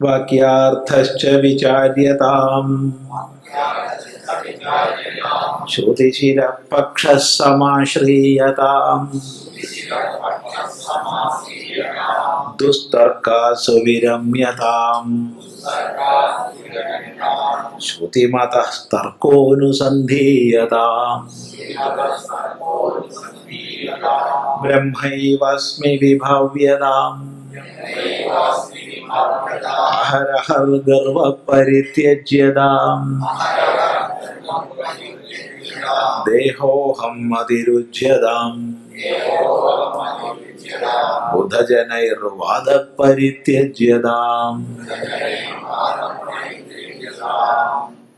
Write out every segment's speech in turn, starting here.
വാക്യാർത്ഥശ്ച വിചാര്യതാം ശ്രുതിശിരപക്ഷः സമാശ്രീയതാം ദുസ്തർക്കാസു വിരമ്യതാം श्रुतिमतः तर्कोऽनुसन्धीयता ब्रह्मैवस्मि विभव्यताम्। हरहर्गर्वपरित्यज्यताम्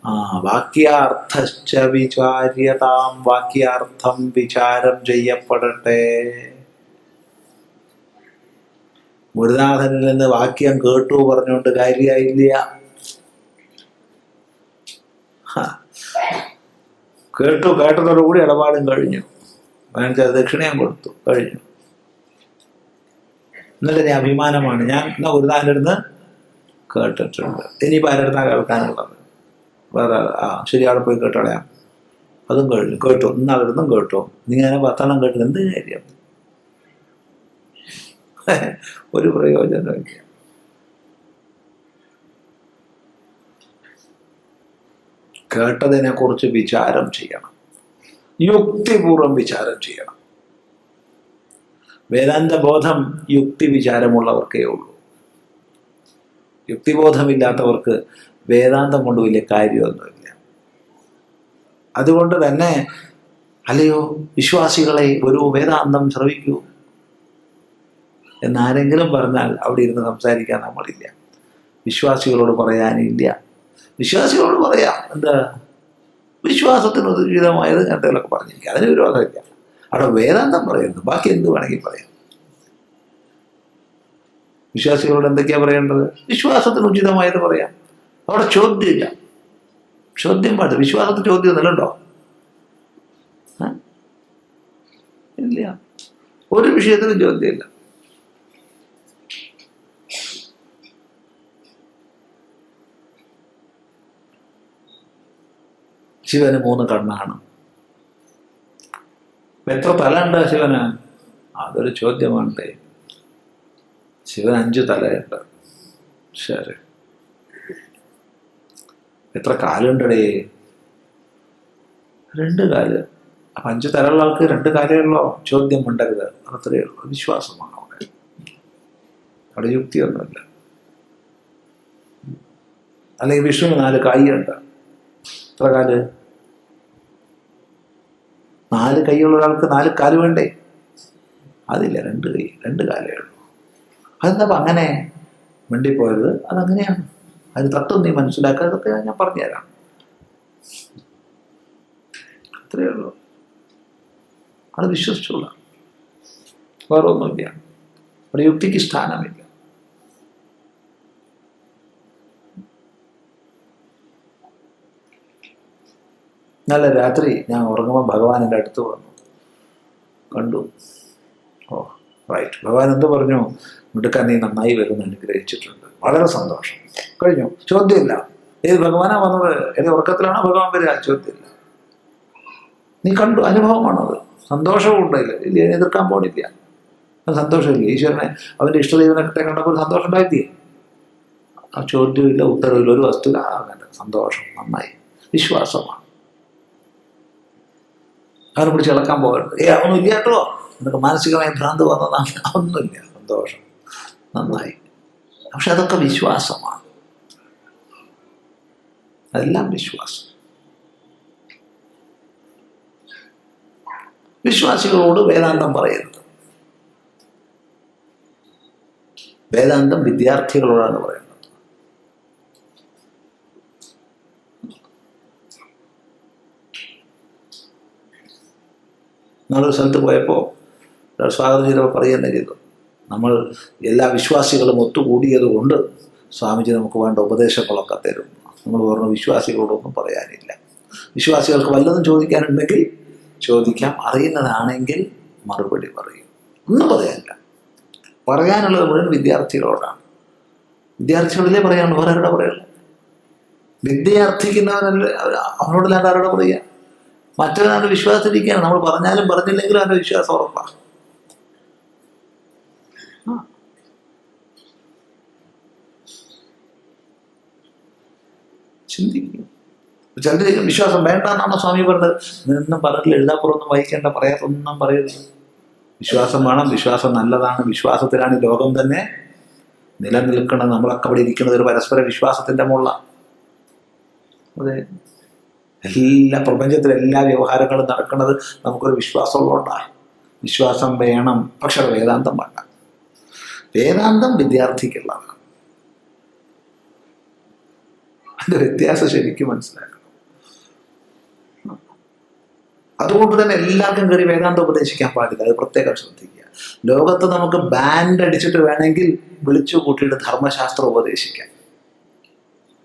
ആ വാക്യാർത്ഥശ്ച വിചാര്യതാം വാക്യാർത്ഥം വിചാരം ചെയ്യപ്പെടട്ടെ. ഗുരുനാഥനിൽ നിന്ന് വാക്യം കേട്ടു പറഞ്ഞുകൊണ്ട് കാര്യമായില്ല. കേട്ടു കേട്ടതോടുകൂടി ഇടപാടും കഴിഞ്ഞു. അതിനനുസരിച്ച് ദക്ഷിണയും കൊടുത്തു. കഴിഞ്ഞു. എന്നിട്ട് ഞാൻ അഭിമാനമാണ്. ഞാൻ ഗുരുനാഥന്റെ അടുത്ത് കേട്ടിട്ടുണ്ട്. ഇനി ആരുടെ കേൾക്കാനുള്ളത്? വേറെ ആ ശരി അവിടെ പോയി കേട്ടോളയാം അതും കേട്ടു കേട്ടു. ഇന്ന് അവരൊന്നും കേട്ടു. നീ അങ്ങനെ പത്തെണ്ണം കേട്ടു എന്ത് കാര്യം? ഒരു പ്രയോജനമില്ല കേട്ടതിനെ കുറിച്ച് വിചാരം ചെയ്യണം. യുക്തിപൂർവം വിചാരം ചെയ്യണം. വേദാന്ത ബോധം യുക്തി വിചാരമുള്ളവർക്കേ ഉള്ളൂ. യുക്തിബോധമില്ലാത്തവർക്ക് വേദാന്തം കൊണ്ട് വലിയ കാര്യമൊന്നുമില്ല. അതുകൊണ്ട് തന്നെ അല്ലയോ വിശ്വാസികളെ ഒരു വേദാന്തം ശ്രവിക്കൂ എന്നാരെങ്കിലും പറഞ്ഞാൽ അവിടെ ഇരുന്ന് സംസാരിക്കാൻ നമ്മളില്ല. വിശ്വാസികളോട് പറയാനില്ല വിശ്വാസികളോട് പറയാം എന്താ? വിശ്വാസത്തിന് ഉചിതമായത് എന്തെങ്കിലുമൊക്കെ പറഞ്ഞിരിക്കുക അതിന് വിരോധമില്ല. അവിടെ വേദാന്തം പറയുന്നു. ബാക്കി എന്ത് വേണമെങ്കിൽ പറയാം. വിശ്വാസികളോട് എന്തൊക്കെയാ പറയേണ്ടത്? വിശ്വാസത്തിന് ഉചിതമായത് പറയാം. അവിടെ ചോദ്യമില്ല. ചോദ്യം പാടില്ല. വിശ്വാസത്തിന് ചോദ്യം ഏ? ഇല്ല. ഒരു വിഷയത്തിനും ചോദ്യമില്ല. ശിവന് മൂന്ന് കണ്ണാണ്. എത്ര തല ഉണ്ടാ ശിവന്? അതൊരു ചോദ്യമാണ് ശിവൻ അഞ്ചു തലയുണ്ട്. ശരി എത്ര കാലുണ്ടടേ? രണ്ട് കാൽ. അപ്പൊ അഞ്ചു തലയുള്ള ആൾക്ക് രണ്ട് കാലേ ഉള്ളോ? ചോദ്യം ഉണ്ടരുത് അത്രയേ ഉള്ളൂ. വിശ്വാസമാണ് അവിടെ. അവിടെ യുക്തിയൊന്നുമില്ല. അല്ലെങ്കിൽ വിഷ്ണു നാല് കൈയുണ്ട്. എത്ര കാൽ? നാല് കൈയുള്ള ഒരാൾക്ക് നാല് കാൽ വേണ്ടേ? അതില്ല രണ്ട് കൈ. രണ്ട് കാലേ ഉള്ളൂ. അതെന്താ അങ്ങനെ മിണ്ടിപ്പോയത്? അതങ്ങനെയാണ്. അതിന് തത്വം നീ മനസ്സിലാക്കാതൊക്കെ ഞാൻ പറഞ്ഞുതരാം. അത്രയേ ഉള്ളൂ. അത് വിശ്വസിച്ചോളാം വേറെ ഒന്നുമില്ല. അവിടെ യുക്തിക്ക് സ്ഥാനമില്ല. നല്ല രാത്രി ഞാൻ ഉറങ്ങുമ്പോൾ ഭഗവാൻ എന്റെ അടുത്ത് വന്നു. കണ്ടു. ഓ. റൈറ്റ് ഭഗവാൻ എന്ത് പറഞ്ഞു? മിടുക്കാൻ നീ നന്നായി വരുന്ന അനുഗ്രഹിച്ചിട്ടുണ്ട്. വളരെ സന്തോഷം. കഴിഞ്ഞു. ചോദ്യമില്ല. ഏത് ഭഗവാനാ വന്നത്? ഏത് ഉറക്കത്തിലാണോ ഭഗവാൻ വരിക? ചോദ്യമില്ല. നീ കണ്ടു. അനുഭവമാണത് സന്തോഷവും ഉണ്ടായില്ല. ഇല്ല എതിർക്കാൻ പോണില്ല. സന്തോഷമില്ല. ഈശ്വരനെ അവന്റെ ഇഷ്ടദൈവനൊക്കെ കണ്ടപ്പോൾ സന്തോഷം ഉണ്ടായില്ലേ ആ ചോദ്യമില്ല ഉത്തരവില്ല. ഒരു വസ്തുത അങ്ങനെ സന്തോഷം. നന്നായി. വിശ്വാസമാണ്. അവനെ പിടിച്ച് ഇളക്കാൻ പോകരുത്. ഏ കേട്ടോ. എന്നൊക്കെ മാനസികമായ ഭ്രാന്ത് വന്നതാണ്. ഒന്നുമില്ല സന്തോഷം. നന്നായി. പക്ഷെ അതൊക്കെ വിശ്വാസമാണ്. അതെല്ലാം വിശ്വാസം. വിശ്വാസികളോട് വേദാന്തം പറയരുത്. വേദാന്തം വിദ്യാർത്ഥികളോടാണ് പറയുന്നത്. നമ്മളൊരു സ്ഥലത്ത് പോയപ്പോൾ സ്വാഗതം ചെയ്തപ്പോൾ പറയുക ചെയ്തു. നമ്മൾ എല്ലാ വിശ്വാസികളും ഒത്തുകൂടിയത് കൊണ്ട് സ്വാമിജി നമുക്ക് വേണ്ട ഉപദേശങ്ങളൊക്കെ തരും. നമ്മൾ പറഞ്ഞു വിശ്വാസികളോടൊന്നും പറയാനില്ല. വിശ്വാസികൾക്ക് വല്ലതും ചോദിക്കാനുണ്ടെങ്കിൽ ചോദിക്കാം. അറിയുന്നതാണെങ്കിൽ മറുപടി പറയും. ഒന്നും പറയാനില്ല. പറയാനുള്ളത് മുഴുവൻ വിദ്യാർത്ഥികളോടാണ്. വിദ്യാർത്ഥികളിലേ പറയാനുള്ളൂ. വേറെ പറയുള്ളൂ വിദ്യാർത്ഥിക്കുന്നവനല്ല അവനോടല്ലാണ്ട് ആരോടെ പറയുക മറ്റൊരാളുടെ വിശ്വാസത്തിരിക്കുകയാണ് നമ്മൾ പറഞ്ഞാലും പറഞ്ഞില്ലെങ്കിലും അവന്റെ വിശ്വാസം ഉറപ്പാണ്. ചിന്തിക്കും ചിലർ വിശ്വാസം വേണ്ട എന്നാണോ സ്വാമി പറഞ്ഞത്? നിന്നും പറഞ്ഞില്ല എഴുതാപ്പുറമൊന്നും വായിക്കേണ്ട പറയാത്തൊന്നും പറയരുത്. വിശ്വാസം വേണം വിശ്വാസം നല്ലതാണ് വിശ്വാസത്തിലാണ് ലോകം തന്നെ. നിലനിൽക്കണം നമ്മളൊക്കെ അവിടെ ഇരിക്കുന്നത് ഒരു പരസ്പര വിശ്വാസത്തിന്റെ മുള്ള. അതെ. എല്ലാ പ്രപഞ്ചത്തിലെ എല്ലാ വ്യവഹാരങ്ങളും നടക്കുന്നത് നമുക്കൊരു വിശ്വാസമുള്ളതുകൊണ്ടാണ് വിശ്വാസം വേണം പക്ഷെ വേദാന്തം വേണ്ട. വേദാന്തം വിദ്യാർത്ഥിക്കുള്ളതാണ്. അതിന്റെ വ്യത്യാസം ശരിക്കും മനസ്സിലാക്കണം. അതുകൊണ്ട് തന്നെ എല്ലാവർക്കും കയറി വേദാന്തം ഉപദേശിക്കാൻ പാടില്ല. അത് പ്രത്യേകം ശ്രദ്ധിക്കുക. ലോകത്ത് നമുക്ക് ബാൻഡ് അടിച്ചിട്ട് വേണമെങ്കിൽ വിളിച്ചു കൂട്ടിയിട്ട് ധർമ്മശാസ്ത്രം ഉപദേശിക്കാം.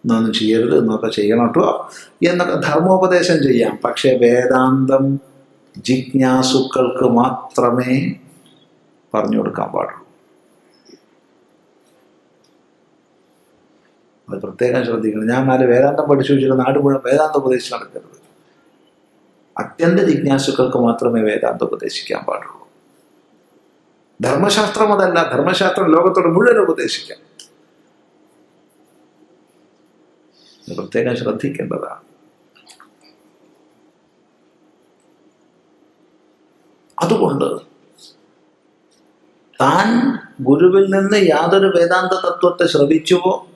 എന്നൊന്നും ചെയ്യരുത് എന്നൊക്കെ ചെയ്യണം കേട്ടോ. എന്നൊക്കെ ധർമ്മോപദേശം ചെയ്യാം. പക്ഷെ വേദാന്തം ജിജ്ഞാസുക്കൾക്ക് മാത്രമേ പറഞ്ഞു കൊടുക്കാൻ പാടുള്ളൂ. അത് പ്രത്യേകം ശ്രദ്ധിക്കണം. ഞാൻ നാല് വേദാന്തം പഠിച്ചു വെച്ചിട്ട് നാട് മുഴുവൻ വേദാന്ത ഉപദേശിച്ച് നടക്കരുത്. അത്യന്ത ജിജ്ഞാസുക്കൾക്ക് മാത്രമേ വേദാന്തം ഉപദേശിക്കാൻ പാടുള്ളൂ. ധർമ്മശാസ്ത്രം അതല്ല. ധർമ്മശാസ്ത്രം ലോകത്തോട് മുഴുവൻ ഉപദേശിക്കാം. പ്രത്യേകം ശ്രദ്ധിക്കേണ്ടതാണ്. അതുകൊണ്ട് താൻ ഗുരുവിൽ നിന്ന് യാതൊരു വേദാന്ത തത്വത്തെ ശ്രവിച്ചുവോ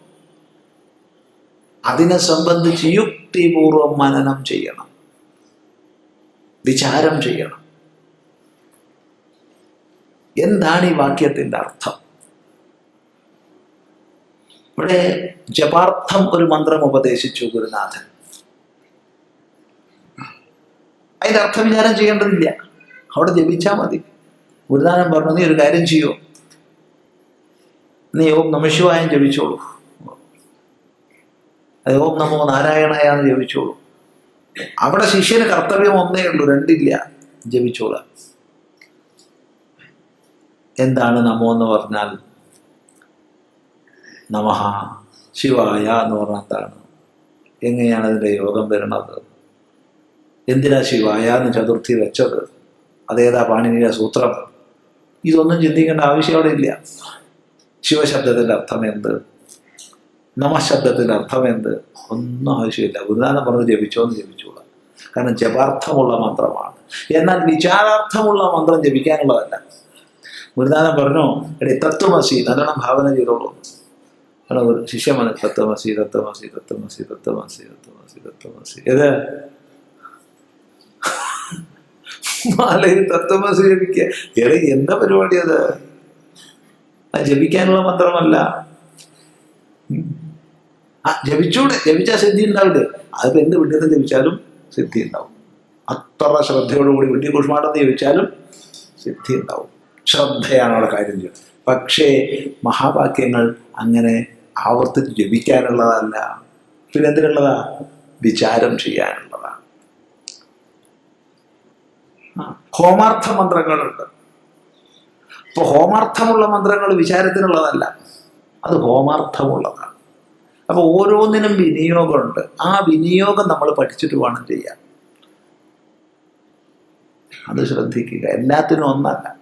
അതിനെ സംബന്ധിച്ച് യുക്തിപൂർവം മനനം ചെയ്യണം. വിചാരം ചെയ്യണം. എന്താണ് ഈ വാക്യത്തിന്റെ അർത്ഥം? ഇവിടെ ജപാർത്ഥം ഒരു മന്ത്രം ഉപദേശിച്ചു ഗുരുനാഥൻ. അതിന്റെ അർത്ഥം വിചാരം ചെയ്യേണ്ടതില്ല. അവിടെ ജപിച്ചാൽ മതി. ഗുരുനാഥൻ പറഞ്ഞു നീ ഒരു കാര്യം ചെയ്യൂ? നീ ഓം നമശിവായം ജപിച്ചോളൂ. അത് ഓം നമോ നാരായണായ എന്ന് ജപിച്ചോളൂ. അവിടെ ശിഷ്യന് കർത്തവ്യം ഒന്നേ ഉള്ളൂ രണ്ടില്ല ജപിച്ചോളാം. എന്താണ് നമോ എന്ന് പറഞ്ഞാൽ? നമഹ ശിവായ എന്ന് പറഞ്ഞാൽ എന്താണ്? എങ്ങനെയാണ് അതിന്റെ യോഗം വരുന്നത്? എന്തിനാ ശിവായ എന്ന് ചതുർത്ഥി വെച്ചത്? അതേതാ പാണിനിയുടെ സൂത്രം? ഇതൊന്നും ചിന്തിക്കേണ്ട ആവശ്യം അവിടെ ഇല്ല. ശിവശബ്ദത്തിന്റെ അർത്ഥം എന്ത്? നമശബ്ദത്തിന്റെ അർത്ഥം എന്ത് ഒന്നും ആവശ്യമില്ല. ഗുരുനാഥൻ പറഞ്ഞ് ജപിച്ചോന്ന് ജപിച്ചോളാം കാരണം ജപാർത്ഥമുള്ള മന്ത്രമാണ്. എന്നാൽ വിചാരാർത്ഥമുള്ള മന്ത്രം ജപിക്കാനുള്ളതല്ല. ഗുരുനാഥൻ പറഞ്ഞു എടേ തത്വമസി നല്ലോണം ഭാവന ചെയ്തോളൂ. കാരണം വന്ന് തത്വമസി തത്വമസി തത്വമസി തത്വമസി തത്വമസി തത്വമസി. ഏത്? മാലയിൽ തത്വമസി ജപിക്കുക എടേ എന്താ പരിപാടി അത്? അത് ജപിക്കാനുള്ള മന്ത്രമല്ല. ആ ജപിച്ചൂടെ ജപിച്ചാൽ സിദ്ധി ഉണ്ടാവില്ല അതിപ്പോ എന്ത് വിഡ്ഢിത്തം ജപിച്ചാലും സിദ്ധി ഉണ്ടാവും അത്ര ശ്രദ്ധയോടുകൂടി വിഡ്ഢി കുഷ്മാണ്ടെന്ന് ജപിച്ചാലും സിദ്ധി ഉണ്ടാവും ശ്രദ്ധയാണ് അവിടെ കാര്യം ചെയ്യുന്നത് പക്ഷേ മഹാവാക്യങ്ങൾ അങ്ങനെ ആവർത്തിച്ച് ജപിക്കാനുള്ളതല്ല. പിന്നെ എന്തിനുള്ളതാ വിചാരം ചെയ്യാനുള്ളതാണ് ഹോമാർത്ഥ മന്ത്രങ്ങളുണ്ട്. അപ്പൊ ഹോമാർത്ഥമുള്ള മന്ത്രങ്ങൾ വിചാരത്തിനുള്ളതല്ല. അത് ഹോമാർത്ഥമുള്ളതാണ്. അപ്പൊ ഓരോന്നിനും വിനിയോഗമുണ്ട്. ആ വിനിയോഗം നമ്മൾ പഠിച്ചിട്ട് വേണം ചെയ്യാൻ. അത് ശ്രദ്ധിക്കുക. എല്ലാത്തിനും ഒന്നല്ല.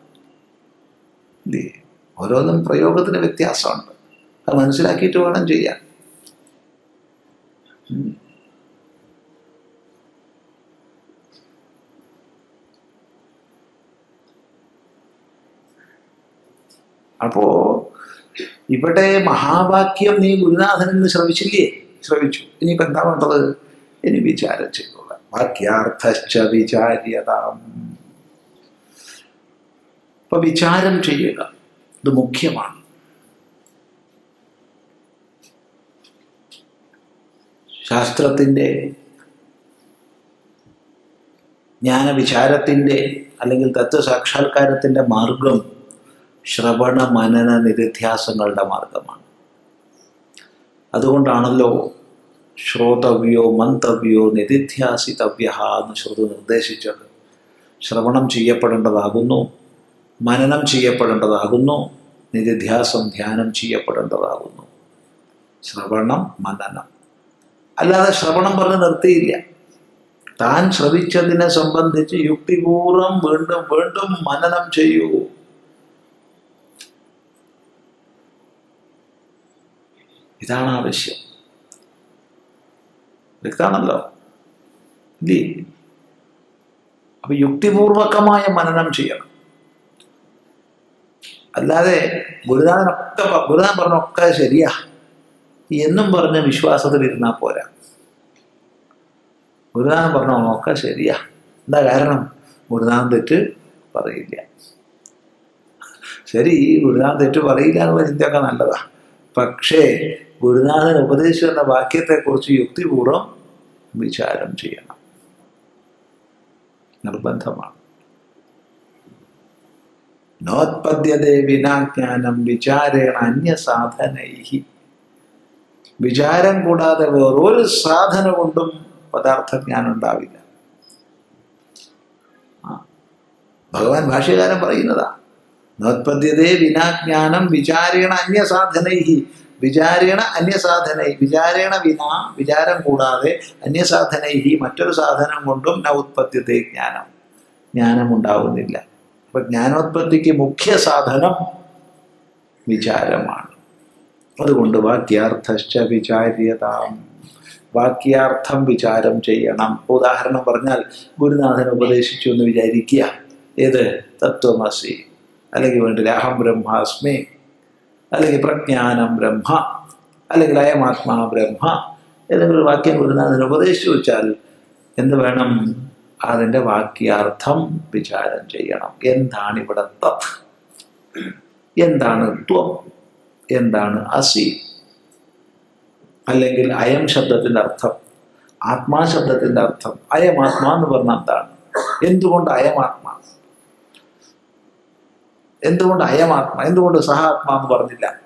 ഓരോന്നും പ്രയോഗത്തിന് വ്യത്യാസമുണ്ട്. അത് മനസ്സിലാക്കിയിട്ട് വേണം ചെയ്യാൻ. ഉം. ഇവിടെ മഹാവാക്യം നീ ഗുരുനാഥൻ എന്ന് ശ്രമിച്ചില്ലേ? ശ്രമിച്ചു. ഇനിയിപ്പോ എന്താ വേണ്ടത്? ഇനി വിചാരം ചെയ്തോളാം. വാക്യാർത്ഥശ്ച വിചാര്യതാം. അപ്പൊ വിചാരം ചെയ്യുക. ഇത് മുഖ്യമാണ്. ശാസ്ത്രത്തിന്റെ ജ്ഞാനവിചാരത്തിന്റെ അല്ലെങ്കിൽ തത്വസാക്ഷാത്കാരത്തിന്റെ മാർഗം ശ്രവണ മനന നിരുധ്യാസങ്ങളുടെ മാർഗമാണ്. അതുകൊണ്ടാണല്ലോ ശ്രോതവ്യോ മന്തവ്യോ നിധിധ്യാസിതവ്യ എന്ന് ശ്രുതി നിർദ്ദേശിച്ചത്. ശ്രവണം ചെയ്യപ്പെടേണ്ടതാകുന്നു മനനം ചെയ്യപ്പെടേണ്ടതാകുന്നു നിധിധ്യാസം ധ്യാനം ചെയ്യപ്പെടേണ്ടതാകുന്നു. ശ്രവണം മനനം. അല്ലാതെ ശ്രവണം പറഞ്ഞ് നിർത്തിയില്ല. താൻ ശ്രവിച്ചതിനെ സംബന്ധിച്ച് യുക്തിപൂർവം വീണ്ടും വീണ്ടും മനനം ചെയ്യൂ. ഇതാണ് ആവശ്യം വ്യക്താണല്ലോ. ഇല്ലേ? അപ്പൊ യുക്തിപൂർവകമായ മനനം ചെയ്യണം. അല്ലാതെ ഗുരുനാഥനൊക്കെ ഗുരുനാഥൻ പറഞ്ഞൊക്കെ ശരിയാ. എന്നും പറഞ്ഞ വിശ്വാസത്തിൽ ഇരുന്നാൽ പോരാ. ഗുരുനാഥൻ പറഞ്ഞ ഒക്കെ ശരിയാ. എന്താ കാരണം? ഗുരുനാഥൻ തെറ്റ് പറയില്ല. ശരി ഗുരുനാഥൻ തെറ്റ് പറയില്ല എന്നുള്ള ചിന്തയൊക്കെ നല്ലതാ. പക്ഷേ ഗുരുനാഥൻ ഉപദേശിച്ചു എന്ന വാക്യത്തെക്കുറിച്ച് യുക്തിപൂർവം വിചാരം ചെയ്യണം. നിർബന്ധമാണ്. നോത്പദ്യതേ വിനാജ്ഞാനം വിചാരേണ അന്യസാധനൈ വിചാരം കൂടാതെ വേറൊരു സാധന കൊണ്ടും പദാർത്ഥജ്ഞാനം ഉണ്ടാവില്ല. ഭഗവാൻ ഭാഷ്യകാരൻ പറയുന്നതാ. നോത്പദ്യതേ വിനാജ്ഞാനം വിചാരേണ അന്യസാധനൈ വിചാരേണ അന്യസാധനൈ വിചാരേണ വിന വിചാരം കൂടാതെ അന്യസാധനൈ മറ്റൊരു സാധനം കൊണ്ടും ന ഉത്പത്തിയത്തെ ജ്ഞാനം. ജ്ഞാനം ഉണ്ടാവുന്നില്ല അപ്പൊ ജ്ഞാനോത്പത്തിക്ക് മുഖ്യ സാധനം വിചാരമാണ്. അതുകൊണ്ട് വാക്യാർത്ഥശ്ച വിചാര്യതാം. വാക്യാർത്ഥം വിചാരം ചെയ്യണം. ഉദാഹരണം പറഞ്ഞാൽ ഗുരുനാഥൻ ഉപദേശിച്ചു എന്ന് വിചാരിക്കുക. ഏത്? തത്വമസി. അല്ലെങ്കിൽ വേണ്ടില്ല അഹം ബ്രഹ്മാസ്മി. അല്ലെങ്കിൽ പ്രജ്ഞാനം ബ്രഹ്മ അല്ലെങ്കിൽ അയമാത്മാ ബ്രഹ്മ ഏതെങ്കിലും വാക്യം അതിന് ഉപദേശിച്ചു വെച്ചാൽ എന്ത് വേണം? അതിന്റെ വാക്യാർത്ഥം വിചാരം ചെയ്യണം. എന്താണ് ഇവിടെ തത്? എന്താണ് ത്വം? എന്താണ് അസി? അല്ലെങ്കിൽ അയം ശബ്ദത്തിന്റെ അർത്ഥം ആത്മാ ശബ്ദത്തിന്റെ അർത്ഥം അയമാത്മാ എന്ന് പറഞ്ഞാൽ എന്താണ്? എന്തുകൊണ്ട് അയമാത്മാ? എന്തുകൊണ്ട് അയമാത്മാ? എന്തുകൊണ്ട് സഹാത്മാ എന്ന് പറഞ്ഞില്ല?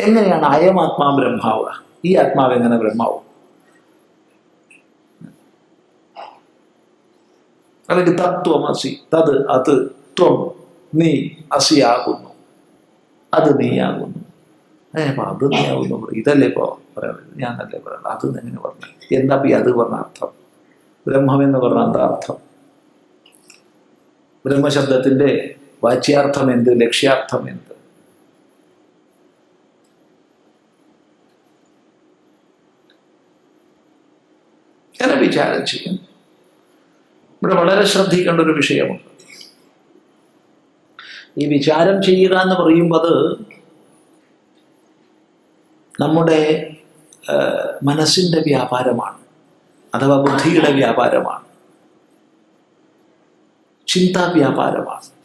എങ്ങനെയാണ് അയമാത്മാ ബ്രഹ്മാവുക? ഈ ആത്മാവ് എങ്ങനെ ബ്രഹ്മാവും? അല്ലെങ്കിൽ തത്വം അസി തത് അത് ത്വം നീ അസിയാകുന്നു. അത് നീയാകുന്നു. ഏ അപ്പൊ അത് നീയാകുന്നു. ഇതല്ലേ ഇപ്പോ പറയുന്നത്? ഞാനല്ലേ പറയുന്നത് അത് എങ്ങനെ പറഞ്ഞു? എന്താ ഈ അത് പറഞ്ഞ അർത്ഥം? ബ്രഹ്മം എന്ന് പറഞ്ഞ എന്താ അർത്ഥം? ബ്രഹ്മശബ്ദത്തിന്റെ വാച്യാർത്ഥം എന്ത് ലക്ഷ്യാർത്ഥം എന്ത് ഇങ്ങനെ വിചാരം ചെയ്യും ഇവിടെ വളരെ ശ്രദ്ധിക്കേണ്ട ഒരു വിഷയമുണ്ട്. ഈ വിചാരം ചെയ്യുക എന്ന് പറയുമ്പോൾ നമ്മുടെ മനസ്സിന്റെ വ്യാപാരമാണ്. അഥവാ ബുദ്ധിയുടെ വ്യാപാരമാണ്. ചിന്താ വ്യാപാരമാണ്.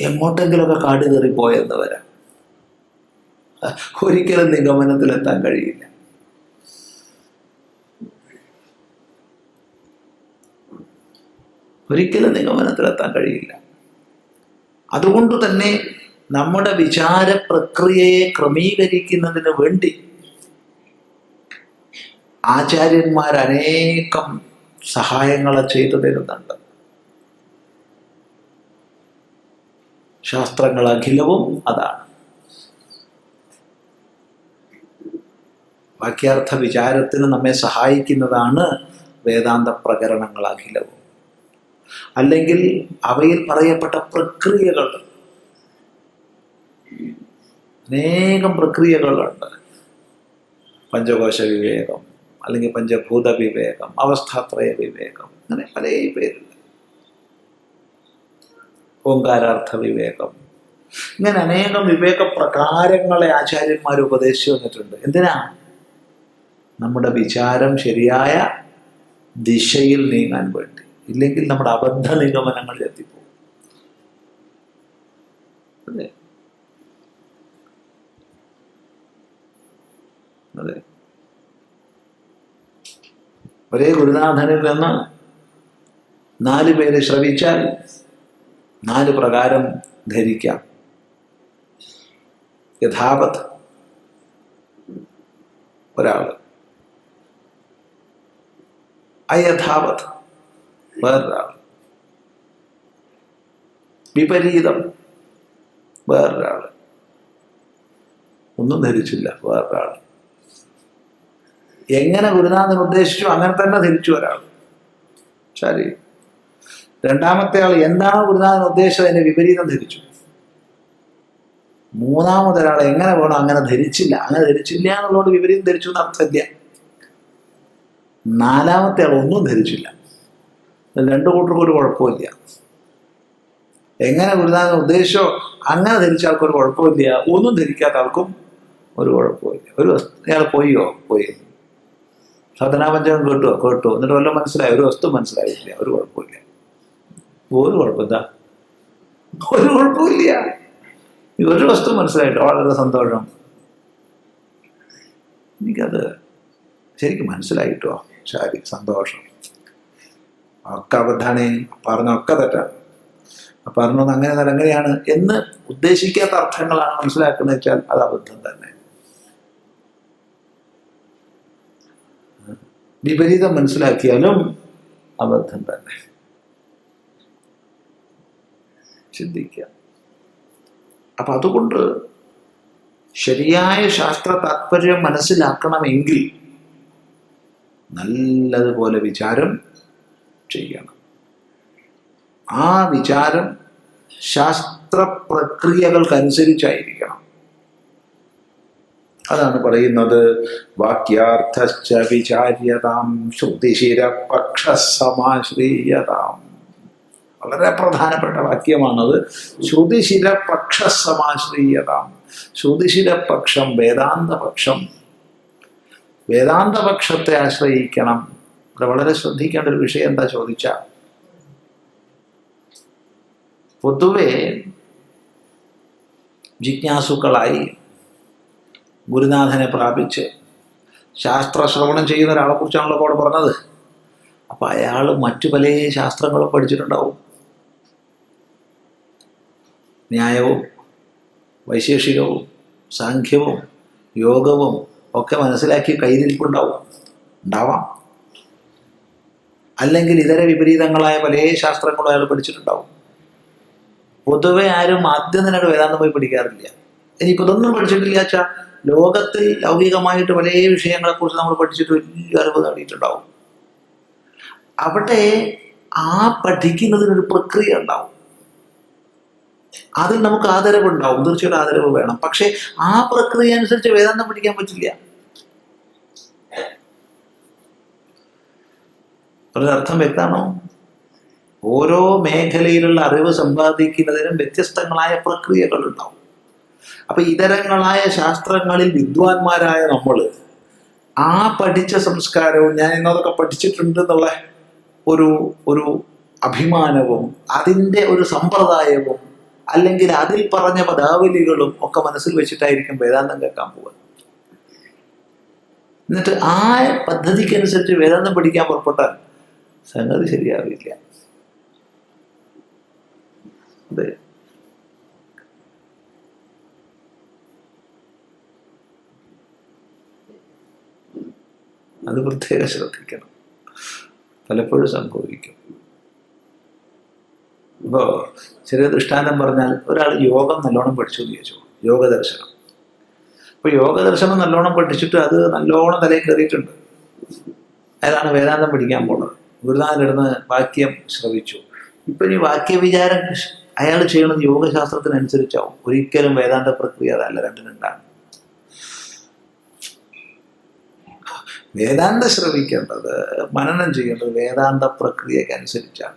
എങ്ങോട്ടെങ്കിലൊക്കെ കാട് കയറിപ്പോയെന്ന് വരാം. ഒരിക്കലും നിഗമനത്തിലെത്താൻ കഴിയില്ല. ഒരിക്കലും നിഗമനത്തിലെത്താൻ കഴിയില്ല. അതുകൊണ്ട് തന്നെ നമ്മുടെ വിചാര പ്രക്രിയയെ ക്രമീകരിക്കുന്നതിന് വേണ്ടി ആചാര്യന്മാർ അനേകം സഹായങ്ങളെ ചെയ്തു തരുന്നുണ്ട്. ശാസ്ത്രങ്ങൾ അഖിലവും അതാണ്. വാക്യാർത്ഥ വിചാരത്തിന് നമ്മെ സഹായിക്കുന്നതാണ് വേദാന്ത പ്രകരണങ്ങൾ അഖിലവും. അല്ലെങ്കിൽ അവയിൽ പറയപ്പെട്ട പ്രക്രിയകൾ. അനേകം പ്രക്രിയകളുണ്ട്. പഞ്ചകോശ വിവേകം അല്ലെങ്കിൽ പഞ്ചഭൂത വിവേകം അവസ്ഥാത്രയ വിവേകം അങ്ങനെ പല പേരിൽ ഓങ്കാരാർത്ഥ വിവേകം. ഇങ്ങനെ അനേകം വിവേക പ്രകാരങ്ങളെ ആചാര്യന്മാർ ഉപദേശിച്ചു വന്നിട്ടുണ്ട്. എന്തിനാ? നമ്മുടെ വിചാരം ശരിയായ ദിശയിൽ നീങ്ങാൻ വേണ്ടി. ഇല്ലെങ്കിൽ നമ്മുടെ അബദ്ധ നിഗമനങ്ങളിൽ എത്തിപ്പോകും. അതെ അതെ ഒരേ ഗുരുനാഥനിൽ നിന്ന് നാല് പേര് ശ്രവിച്ചാൽ നാല് പ്രകാരം ധരിക്കാം. യഥാപത് ഒരാൾ. അയഥാപത് വേറൊരാൾ. വിപരീതം വേറൊരാൾ. ഒന്നും ധരിച്ചില്ല വേറൊരാൾ. എങ്ങനെ ഗുരുനാഥൻ ഉദ്ദേശിച്ചു അങ്ങനെ തന്നെ ധരിച്ചു ഒരാൾ. ശരി. രണ്ടാമത്തെ ആൾ എന്താണോ ഗുരുനാഥൻ ഉദ്ദേശിച്ചത് അതിന്റെ വിപരീതം ധരിച്ചു. മൂന്നാമതൊരാൾ എങ്ങനെ വേണം അങ്ങനെ ധരിച്ചില്ല. അങ്ങനെ ധരിച്ചില്ല എന്നുള്ളതുകൊണ്ട് വിപരീതം ധരിച്ചു എന്ന് അർത്ഥമില്ല നാലാമത്തെ ആൾ ഒന്നും ധരിച്ചില്ല. രണ്ടു കൂട്ടർക്കും ഒരു കുഴപ്പമില്ല. എങ്ങനെ ഗുരുനാഥൻ ഉദ്ദേശിച്ചോ അങ്ങനെ ധരിച്ച ആൾക്കൊരു കുഴപ്പമില്ല. ഒന്നും ധരിക്കാത്ത ആൾക്കും ഒരു കുഴപ്പമില്ല. ഒരു അയാൾ പോയോ? പോയി. സദനാപഞ്ചകം കേട്ടോ കേട്ടോ. എന്നിട്ട് വല്ലതും മനസ്സിലായി. ഒരു വസ്തു മനസ്സിലായിട്ടില്ല. ഒരു കുഴപ്പമില്ല. ഒരു കുഴപ്പം എന്താ ഒരു കുഴപ്പമില്ല. ഒരു വസ്തു മനസ്സിലായിട്ട് വളരെ സന്തോഷം. എനിക്കത് ശരിക്കും മനസ്സിലായിട്ടോ ശാരി സന്തോഷം. ഒക്കെ അബദ്ധാണേ. പറഞ്ഞൊക്കെ തെറ്റാണ്. പറഞ്ഞത് അങ്ങനെ അല്ല എങ്ങനെയാണ് എന്ന് ഉദ്ദേശിക്കാത്ത അർത്ഥങ്ങളാണ് മനസ്സിലാക്കുന്നത് വെച്ചാൽ അത് അബദ്ധം തന്നെ. വിപരീതം മനസ്സിലാക്കിയാലും അബദ്ധം തന്നെ. ചിന്തിക്കുക. അപ്പൊ അതുകൊണ്ട് ശരിയായ ശാസ്ത്ര താത്പര്യം മനസ്സിലാക്കണമെങ്കിൽ നല്ലതുപോലെ വിചാരം ചെയ്യണം. ആ വിചാരം ശാസ്ത്ര പ്രക്രിയകൾക്കനുസരിച്ചായിരിക്കണം. അതാണ് പറയുന്നത് വാക്യാർത്ഥശ്ച വിചാര്യതാം ശ്രുതിശിരപക്ഷ പക്ഷസമാശ്രീയതാം വളരെ പ്രധാനപ്പെട്ട വാക്യമാണത്. ശ്രുതിശിരപക്ഷ സമാശ്രീയതാം ശ്രുതിശിരപക്ഷം പക്ഷം വേദാന്ത പക്ഷം വേദാന്ത പക്ഷത്തെ ആശ്രയിക്കണം. ഇവിടെ വളരെ ശ്രദ്ധിക്കേണ്ട ഒരു വിഷയം എന്താ ചോദിച്ച? പൊതുവെ ജിജ്ഞാസുക്കളായി ഗുരുനാഥനെ പ്രാപിച്ച് ശാസ്ത്ര ശ്രവണം ചെയ്യുന്ന ഒരാളെ കുറിച്ചാണല്ലോ അവിടെ പറഞ്ഞത്. അപ്പൊ അയാൾ മറ്റു പല ശാസ്ത്രങ്ങളും പഠിച്ചിട്ടുണ്ടാവും. ന്യായവും വൈശേഷികവും സാഖ്യവും യോഗവും ഒക്കെ മനസ്സിലാക്കി കയ്യിലിരിപ്പുണ്ടാവും ഉണ്ടാവാം. അല്ലെങ്കിൽ ഇതര വിപരീതങ്ങളായ പല ശാസ്ത്രങ്ങളും അയാൾ പഠിച്ചിട്ടുണ്ടാവും. പൊതുവെ ആരും ആദ്യം തന്നെ വേദാന്തം പോയി പഠിക്കാറില്ല. ഇനിയിപ്പോൾ ഇതൊന്നും പഠിച്ചിട്ടില്ല വെച്ചാൽ ലോകത്തിൽ ലൗകികമായിട്ട് പല വിഷയങ്ങളെക്കുറിച്ച് നമ്മൾ പഠിച്ചിട്ട് വലിയ അറിവ് നേടിയിട്ടുണ്ടാവും. അവിടെ ആ പഠിക്കുന്നതിനൊരു പ്രക്രിയ ഉണ്ടാവും. അതിൽ നമുക്ക് ആദരവ് ഉണ്ടാവും തീർച്ചയായിട്ടും ആദരവ് വേണം. പക്ഷെ ആ പ്രക്രിയ അനുസരിച്ച് വേദാന്തം പഠിക്കാൻ പറ്റില്ല. അർത്ഥം വ്യക്തമാണോ ഓരോ മേഖലയിലുള്ള അറിവ് സമ്പാദിക്കുന്നതിനും വ്യത്യസ്തങ്ങളായ പ്രക്രിയകൾ ഉണ്ടാവും അപ്പൊ ഇതരങ്ങളായ ശാസ്ത്രങ്ങളിൽ വിദ്വാൻമാരായ നമ്മൾ ആ പഠിച്ച സംസ്കാരവും ഞാൻ ഇന്നതൊക്കെ പഠിച്ചിട്ടുണ്ട് എന്നുള്ള ഒരു ഒരു അഭിമാനവും അതിന്റെ ഒരു സമ്പ്രദായവും അല്ലെങ്കിൽ അതിൽ പറഞ്ഞ പദാവലികളും ഒക്കെ മനസ്സിൽ വെച്ചിട്ടായിരിക്കും വേദാന്തം കേൾക്കാൻ പോകുന്നത് എന്നിട്ട് ആ പദ്ധതിക്കനുസരിച്ച് വേദാന്തം പഠിക്കാൻ പുറപ്പെട്ടാൽ സംഗതി ശരിയാവില്ല. അതെ. അത് പ്രത്യേകം ശ്രദ്ധിക്കണം. പലപ്പോഴും സംഭവിക്കും. ഇപ്പോൾ ചെറിയ ദൃഷ്ടാന്തം പറഞ്ഞാൽ ഒരാൾ യോഗം നല്ലോണം പഠിച്ചു എന്ന് ചോദിച്ചു? യോഗദർശനം അപ്പോൾ യോഗദർശനം നല്ലോണം പഠിച്ചിട്ട് അത് നല്ലോണം തലയിൽ കയറിയിട്ടുണ്ട്. അയാളാണ് വേദാന്തം പഠിക്കാൻ പോണത്. ഗുരുനാഥനിടുന്ന് വാക്യം ശ്രവിച്ചു. ഇപ്പൊ ഈ വാക്യവിചാരം അയാൾ ചെയ്യുന്നത് യോഗശാസ്ത്രത്തിനനുസരിച്ചാവും. ഒരിക്കലും വേദാന്ത പ്രക്രിയ അതല്ല രണ്ടിനുണ്ടാണ് വേദാന്ത ശ്രവിക്കേണ്ടത് മനനം ചെയ്യേണ്ടത് വേദാന്ത പ്രക്രിയക്ക് അനുസരിച്ചാണ്.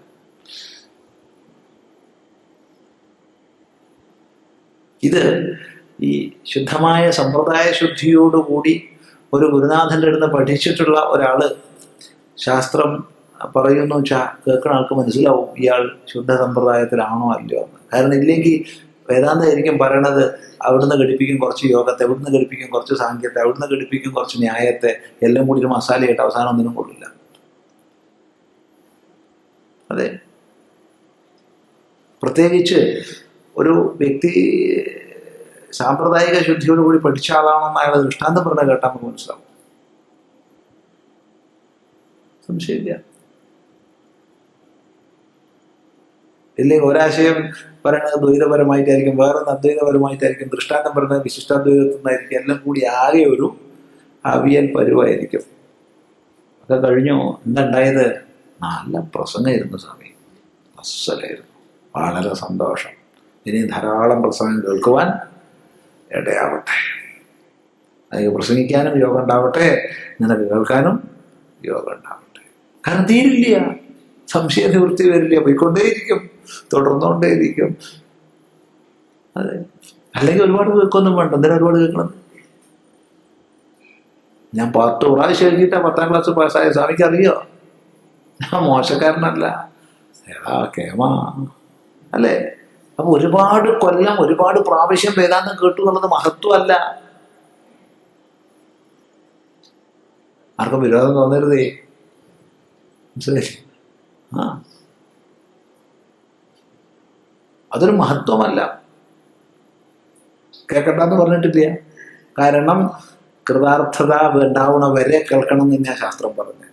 ഇത് ഈ ശുദ്ധമായ സമ്പ്രദായ ശുദ്ധിയോടുകൂടി ഒരു ഗുരുനാഥന്റെ അടുത്ത് പഠിച്ചിട്ടുള്ള ഒരാൾ ശാസ്ത്രം പറയുന്നു വെച്ചാൽ കേൾക്കുന്ന ആൾക്ക് മനസ്സിലാവും ഇയാൾ ശുദ്ധ സമ്പ്രദായത്തിലാണോ അല്ലയോ എന്ന്. കാരണം ഇല്ലെങ്കിൽ വേദാന്തമായിരിക്കും പറയണത്? അവിടുന്ന് ഘടിപ്പിക്കും കുറച്ച് യോഗത്തെ അവിടുന്ന് ഘടിപ്പിക്കും കുറച്ച് സാങ്കേത്തെ അവിടുന്ന് ഘടിപ്പിക്കും കുറച്ച് ന്യായത്തെ എല്ലാം കൂടി ഒരു മസാലയായിട്ട് അവസാനം ഒന്നിനും കൊള്ളില്ല. അതെ. പ്രത്യേകിച്ച് ഒരു വ്യക്തി സാമ്പ്രദായിക ശുദ്ധിയോടുകൂടി പഠിച്ച ആളാണെന്ന് അയാൾ ദൃഷ്ടാന്തം പറഞ്ഞ കേട്ടാൽ നമുക്ക് മനസ്സിലാവും. സംശയമില്ല. ഇല്ലെങ്കിൽ ഒരാശയം പറയുന്നത് ദ്വൈതപരമായിട്ടായിരിക്കും വേറൊന്ന് അദ്വൈതപരമായിട്ടായിരിക്കും ദൃഷ്ടാന്തം പറയുന്നത് വിശിഷ്ടാദ്വൈതത്തിൽ നിന്നായിരിക്കും. എല്ലാം കൂടി ആകെ ഒരു അവിയൽ പരുവായിരിക്കും. ഒക്കെ കഴിഞ്ഞു? എന്തുണ്ടായത് നല്ല പ്രസംഗമായിരുന്നു സ്വാമി. അസ്സലായിരുന്നു വളരെ സന്തോഷം. ഇനി ധാരാളം പ്രസംഗം കേൾക്കുവാൻ ഇടയാവട്ടെ. അതിന് പ്രസംഗിക്കാനും യോഗം ഉണ്ടാവട്ടെ. നിനക്ക് കേൾക്കാനും യോഗം ഉണ്ടാവട്ടെ. കാരണം തീരില്ല. സംശയ നിവൃത്തി വരില്ല. പോയിക്കൊണ്ടേയിരിക്കും. തുടർന്നുകൊണ്ടേയിരിക്കും. അതെ. അല്ലെങ്കിൽ ഒരുപാട് കേൾക്കൊന്നും വേണ്ട. എന്തിനാ ഒരുപാട് കേൾക്കണം ഞാൻ പത്ത് പ്രാവശ്യം എഴുതിയിട്ടാ പത്താം ക്ലാസ് പാസ്സായ സ്വാമിക്ക് അറിയോ? ഞാൻ മോശക്കാരനല്ല. എടാ അല്ലേ? അപ്പൊ ഒരുപാട് കൊല്ലം ഒരുപാട് പ്രാവശ്യം വേദാന്തം കേട്ടു എന്നുള്ളത് മഹത്വമല്ല. ആർക്കും വിരോധം തോന്നരുതേ. മനസ്സിലായി? ആ. അതൊരു മഹത്വമല്ല. കേൾക്കണ്ടെന്ന് പറഞ്ഞിട്ടില്ല? കാരണം കൃതാർത്ഥത വേണ്ടാവണ വരെ കേൾക്കണം എന്ന് ഞാൻ ശാസ്ത്രം പറഞ്ഞു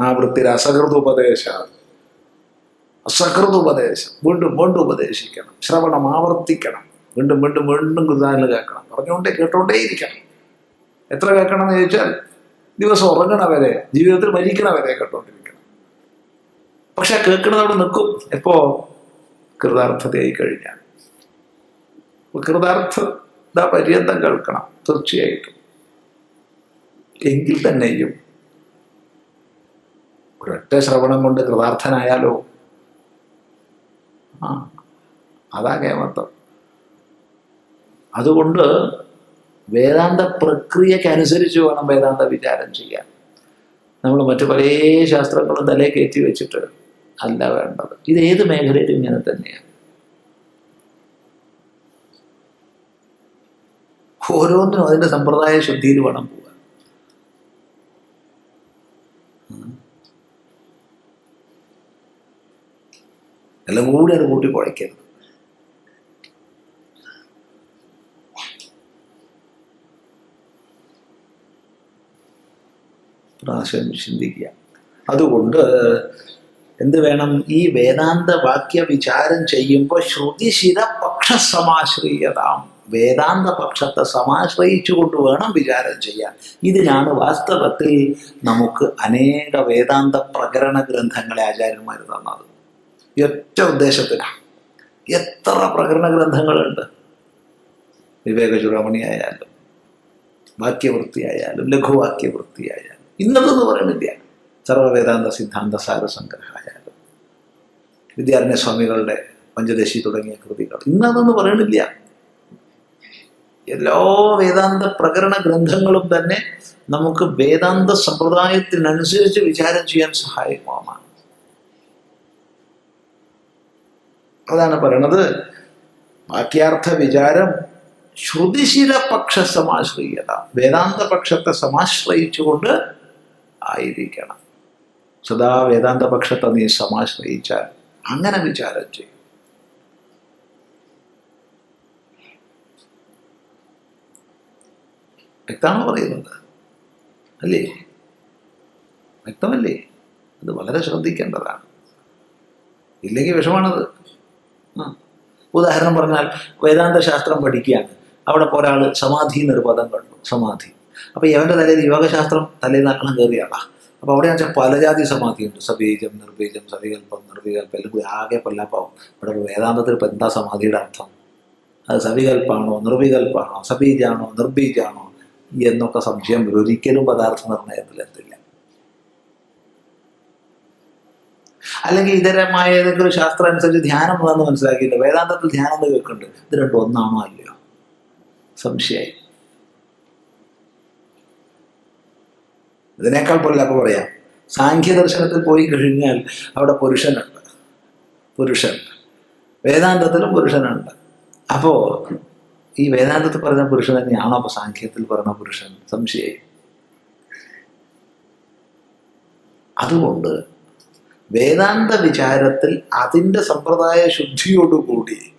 ആ വൃത്തിയിൽ അസഹൃത ഉപദേശം. വീണ്ടും വീണ്ടും ഉപദേശിക്കണം. ശ്രവണം ആവർത്തിക്കണം. വീണ്ടും വീണ്ടും വീണ്ടും കൃതാനിൽ കേൾക്കണം. പറഞ്ഞുകൊണ്ടേ കേട്ടോണ്ടേ ഇരിക്കണം എത്ര കേൾക്കണം എന്ന് ചോദിച്ചാൽ ദിവസം ഉറങ്ങണ വരെ ജീവിതത്തിൽ മരിക്കണ വരെ കേട്ടോണ്ടിരിക്കണം പക്ഷെ കേൾക്കുന്നത് അവിടെ നിൽക്കും. എപ്പോ? കൃതാർത്ഥതയായി കഴിഞ്ഞാൽ. കൃതാർത്ഥത പര്യന്തം കേൾക്കണം തീർച്ചയായിട്ടും. എങ്കിൽ തന്നെയും ഒരൊറ്റ ശ്രവണം കൊണ്ട് കൃതാർത്ഥനായാലോ? ആ അതാ കേമത്വം അതുകൊണ്ട് വേദാന്ത പ്രക്രിയക്കനുസരിച്ച് വേണം വേദാന്ത വിചാരം ചെയ്യാൻ. നമ്മൾ മറ്റു പല ശാസ്ത്രങ്ങളും തലേ കയറ്റി വെച്ചിട്ട് അല്ല വേണ്ടത്. ഇത് ഏത് മേഖലയിലും ഇങ്ങനെ തന്നെയാണ്. ഓരോന്നിനും അതിന്റെ സമ്പ്രദായ ശുദ്ധിയിൽ വേണം പോകാൻ എല്ലാം കൂടി അത് കൂട്ടി കുഴയ്ക്കരുത് പ്രാവശ്യം ചിന്തിക്കുക. അതുകൊണ്ട് എന്ത് വേണം? ഈ വേദാന്ത വാക്യ വിചാരം ചെയ്യുമ്പോൾ ശ്രുതിശിര പക്ഷസമാശ്രയതാം. വേദാന്ത പക്ഷത്തെ സമാശ്രയിച്ചുകൊണ്ട് വേണം വിചാരം ചെയ്യാൻ. ഇതിനാണ് വാസ്തവത്തിൽ നമുക്ക് അനേക വേദാന്ത പ്രകരണ ഗ്രന്ഥങ്ങളെ ആചാര്യന്മാർ തന്നത്. ഒറ്റ ഉദ്ദേശത്തിനാണ് എത്ര പ്രകരണ ഗ്രന്ഥങ്ങളുണ്ട്? വിവേക ചൂടാമണി ആയാലും വാക്യവൃത്തി ആയാലും ലഘുവാക്യവൃത്തി ആയാലും ഇന്നതെന്ന് പറയുന്നില്ല. സർവവേദാന്ത സിദ്ധാന്ത സാരസംഗ്രഹമായാലും വിദ്യാരണ്യ സ്വാമികളുടെ പഞ്ചദശി തുടങ്ങിയ കൃതികൾ. ഇന്നതെന്ന് പറയണില്ല. എല്ലാ വേദാന്ത പ്രകരണ ഗ്രന്ഥങ്ങളും തന്നെ നമുക്ക് വേദാന്ത സമ്പ്രദായത്തിനനുസരിച്ച് വിചാരം ചെയ്യാൻ സഹായകമാണ്. അതാണ് പറയണത്. വാക്യാർത്ഥ വിചാരം ശ്രുതിശീല പക്ഷ സമാശ്രയത വേദാന്ത പക്ഷത്തെ സമാശ്രയിച്ചുകൊണ്ട് ആയിരിക്കണം. സദാ വേദാന്തപക്ഷത്തെ നീ സമാശ്രയിച്ചാൽ അങ്ങനെ വിചാരം ചെയ്യും. വ്യക്തമാണോ പറയുന്നത് അല്ലേ? വ്യക്തമല്ലേ? അത് വളരെ ശ്രദ്ധിക്കേണ്ടതാണ്. ഇല്ലെങ്കിൽ വിഷമാണത്. ഉദാഹരണം പറഞ്ഞാൽ വേദാന്ത ശാസ്ത്രം പഠിക്കുകയാണ്. അവിടെ ഒരാൾ സമാധി എന്നൊരു പദം കണ്ടു. സമാധി. അപ്പോൾ എവന്റെ തലയിൽ യോഗശാസ്ത്രം തലയിൽ കയറിയാളാണ് കയറിയാളാ അപ്പോൾ അവിടെ വെച്ചാൽ പലജാതി സമാധിയുണ്ട്. സബീജം നിർബീജം സവികല്പം നിർവികല്പം എല്ലാം കൂടി ആകെ പല്ലാപ്പാവും. ഇവിടെ വേദാന്തത്തിൽ ഇപ്പം എന്താ സമാധിയുടെ അർത്ഥം? അത് സവികല്പാണോ നിർവികല്പാണോ സബീജാണോ നിർബീജാണോ എന്നൊക്കെ സംശയം ഒരിക്കലും പദാർത്ഥ നിർണയത്തിലെത്തില്ല അല്ലെങ്കിൽ ഇതരമായ ഏതെങ്കിലും ശാസ്ത്രം അനുസരിച്ച് ധ്യാനം എന്താണെന്ന് മനസ്സിലാക്കിയില്ല വേദാന്തത്തിൽ ധ്യാനം എന്ന് കേൾക്കുന്നുണ്ട്. ഇത് രണ്ടും ഒന്നാണോ അല്ലയോ സംശയമായി. ഇതിനേക്കാൾ പൊല്ലാപ്പ് പറയാം? സാഖ്യ ദർശനത്തിൽ പോയി കഴിഞ്ഞാൽ അവിടെ പുരുഷനുണ്ട്. പുരുഷൻ വേദാന്തത്തിലും പുരുഷനുണ്ട്. അപ്പോൾ ഈ വേദാന്തത്തിൽ പറയുന്ന പുരുഷൻ തന്നെയാണോ? അപ്പോൾ സാഖ്യത്തിൽ പറയുന്ന പുരുഷൻ. സംശയം. അതുകൊണ്ട് വേദാന്ത വിചാരത്തിൽ അതിന്റെ സമ്പ്രദായ ശുദ്ധിയോടുകൂടി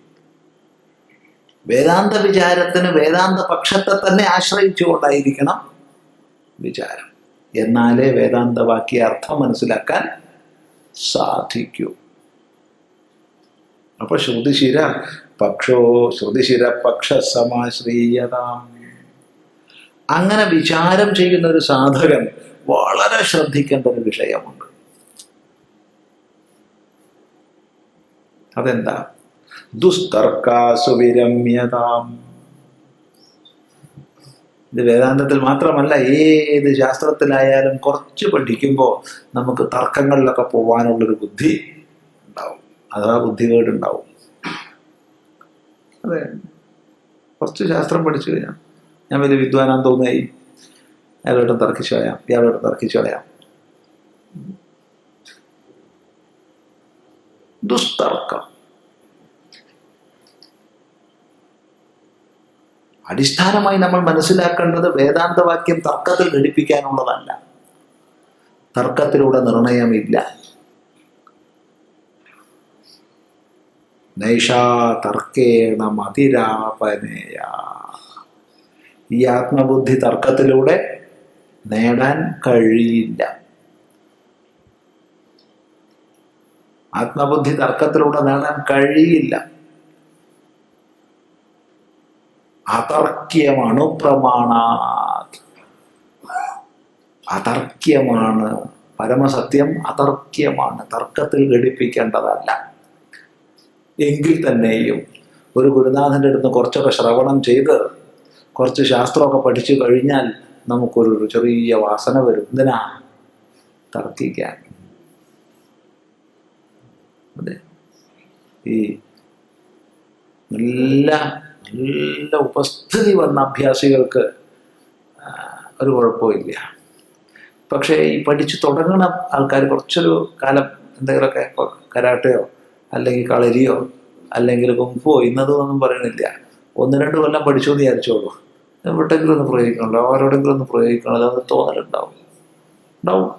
വേദാന്ത വിചാരത്തിന് വേദാന്ത പക്ഷത്തെ തന്നെ ആശ്രയിച്ചുകൊണ്ടായിരിക്കണം വിചാരം. എന്നാലേ വേദാന്തവാക്യ അർത്ഥം മനസ്സിലാക്കാൻ സാധിക്കൂ. അപ്പൊ ശ്രുതിശിര പക്ഷോ ശ്രുതിശിര പക്ഷ സമാശ്രീയതാം അങ്ങനെ വിചാരം ചെയ്യുന്ന ഒരു സാധകൻ വളരെ ശ്രദ്ധിക്കേണ്ട ഒരു വിഷയമുണ്ട്. അതെന്താ? ദുസ്തർക്കാസു വിരമ്യതാം ഇത് വേദാന്തത്തിൽ മാത്രമല്ല ഏത് ശാസ്ത്രത്തിലായാലും കുറച്ച് പഠിക്കുമ്പോൾ നമുക്ക് തർക്കങ്ങളിലൊക്കെ പോവാനുള്ളൊരു ബുദ്ധി ഉണ്ടാവും. അഥവാ ബുദ്ധികേടുണ്ടാവും. അതെ. കുറച്ച് ശാസ്ത്രം പഠിച്ചു കഴിഞ്ഞാൽ ഞാൻ വലിയ വിദ്വാനാന്ന് തോന്നുകയായി അയാളോട്ടും തർക്കിച്ചു കളയാം ഇയാളോട്ടും തർക്കിച്ചു കളയാം. ദുസ്തർക്കം. അടിസ്ഥാനമായി നമ്മൾ മനസ്സിലാക്കേണ്ടത് വേദാന്തവാക്യം തർക്കത്തിൽ ഘടിപ്പിക്കാനുള്ളതല്ല. തർക്കത്തിലൂടെ നിർണയമില്ല. നൈഷാ തർക്കേണ മതിരാപനേയ. ഈ ആത്മബുദ്ധി തർക്കത്തിലൂടെ നേടാൻ കഴിയില്ല. ആത്മബുദ്ധി തർക്കത്തിലൂടെ നേടാൻ കഴിയില്ല. അതർക്യമാണ് പ്രമാണ. അതർക്യമാണ് പരമസത്യം അതർക്യമാണ് തർക്കത്തിൽ ഘടിപ്പിക്കേണ്ടതല്ല. എങ്കിൽ തന്നെയും ഒരു ഗുരുനാഥന്റെ അടുത്ത് കുറച്ചൊക്കെ ശ്രവണം ചെയ്ത് കുറച്ച് ശാസ്ത്രമൊക്കെ പഠിച്ചു കഴിഞ്ഞാൽ നമുക്കൊരു ചെറിയ വാസന വരും. എന്തിനാ? തർക്കിക്കാൻ. അതെ. ഈ നല്ല നല്ല ഉപസ്ഥിതി വന്ന അഭ്യാസികൾക്ക് ഒരു കുഴപ്പമില്ല പക്ഷേ ഈ പഠിച്ചു തുടങ്ങണം ആൾക്കാർ കുറച്ചൊരു കാലം എന്തെങ്കിലുമൊക്കെ കരാട്ടയോ അല്ലെങ്കിൽ കളരിയോ അല്ലെങ്കിൽ കുംഫോ ഇന്നതൊന്നും പറയണില്ല. ഒന്ന് രണ്ട് കൊല്ലം പഠിച്ചു എന്ന് വിചാരിച്ചോളൂ. എവിടെങ്കിലും ഒന്ന് പ്രയോഗിക്കണല്ലോ ആരോടെങ്കിലും ഒന്ന് പ്രയോഗിക്കണമല്ലോ അത് തോന്നലുണ്ടാവും. ഉണ്ടാവും.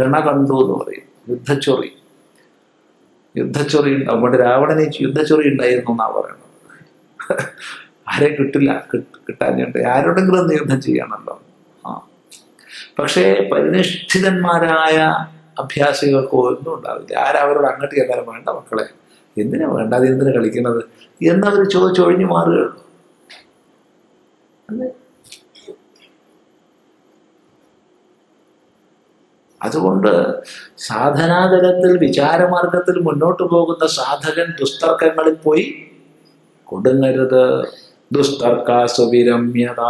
രണ കണ്ടു എന്ന് പറയും. യുദ്ധച്ചൊറി. യുദ്ധച്ചൊറി ഉണ്ടാവും പണ്ട് രാവണന് യുദ്ധച്ചൊറി ഉണ്ടായിരുന്നു എന്നാണ് പറയുന്നത്. ആരെയും കിട്ടില്ല. കിട്ട്- കിട്ടാഞ്ഞിട്ട് ആരോടെങ്കിലും യുദ്ധം ചെയ്യണമല്ലോ ആ. പക്ഷേ പരിനിഷ്ഠിതന്മാരായ അഭ്യാസികൾക്ക് ഒന്നും ഉണ്ടാവില്ല. ആരവരോട് അങ്ങോട്ട് ചെന്നാലും വേണ്ട മക്കളെ. എന്തിനാ വേണ്ട? അത് എന്തിനാ കളിക്കുന്നത് എന്നവർ ചോദിച്ചൊഴിഞ്ഞു മാറുകയുള്ളൂ. അതുകൊണ്ട് സാധനാതലത്തിൽ വിചാരമാർഗത്തിൽ മുന്നോട്ട് പോകുന്ന സാധകൻ ദുസ്തർക്കങ്ങളിൽ പോയി കൊടുങ്ങരുത്. ദുസ്തർക്കാസു വിരമ്യത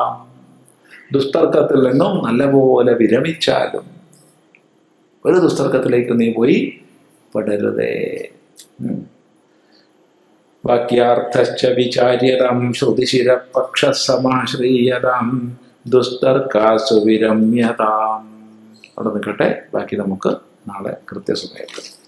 ദുസ്തർക്കത്തിൽ നിന്നും നല്ലപോലെ വിരമിച്ചാലും ഒരു ദുസ്തർക്കത്തിലേക്ക് നീ പോയി പെടരുതേ. വാക്യാർത്ഥശ്ച വിചാര്യതാം ശ്രുതിശിരപക്ഷ സമാശ്രീയതാം ദുസ്തർക്കാസു വിരമ്യതാം അവിടെ നിൽക്കട്ടെ. ബാക്കി നമുക്ക് നാളെ കൃത്യസമയത്ത്